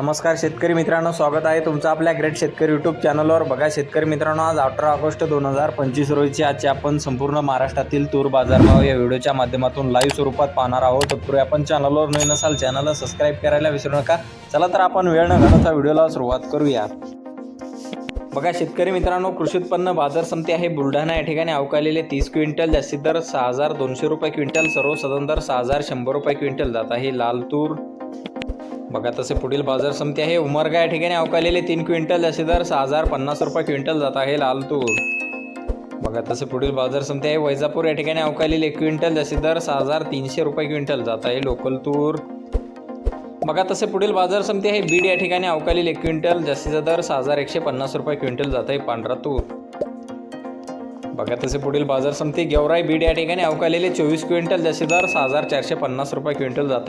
नमस्कार शेतकरी मित्रांनो स्वागत आहे तुमचं आपल्या ग्रेट शेतकरी यूट्यूब चॅनलवर बघा शेतकरी मित्रांनो आज अठरा ऑगस्ट दोन हजार पंचवीस रोजीची आजची आपण संपूर्ण महाराष्ट्रातील तूर बाजारभाव या व्हिडिओच्या माध्यमातून लाईव्ह स्वरूपात पाहणार आहोत. तत्पूर्वी आपण चॅनलवर नवीन असाल चॅनलला सबस्क्राईब करायला विसरू नका. चला तर आपण वेळ न घालवता व्हिडिओला सुरुवात करूया बघा शेतकरी मित्रांनो कृषी उत्पन्न बाजार समिती आहे बुलढाणा. या ठिकाणी अवकालेले तीस क्विंटल जास्तीत दर सहा हजार दोनशे रुपये क्विंटल सर्वसाधारण दर सहा हजार शंभर रुपये क्विंटल जात आहे. लाल तूर बघा तसे पुढील बाजार समिती आहे. उमरगा या ठिकाणी अवकालेले तीन क्विंटल असे दर सहा हजार पन्नास रुपये क्विंटल जात आहे लाल तूर बघा तसे पुढील बाजार समिती आहे. वैजापूर या ठिकाणी अवकालेले एक क्विंटल जास्तीत दर सहा हजार तीनशे रुपये क्विंटल जात आहे लोकल तूर बघा तसे पुढील बाजार समिती आहे. बीड या ठिकाणी अवकालील एक क्विंटल जास्तीचा दर सहा हजार एकशे पन्नास रुपये क्विंटल जात आहे पांढरा तूर बघा तसे पुढील बाजार समिती गेवराई बीड या ठिकाणी अवकालेले चोवीस क्विंटल जास्तीचा दर सहा हजार चारशे पन्नास रुपये क्विंटल जात आहे.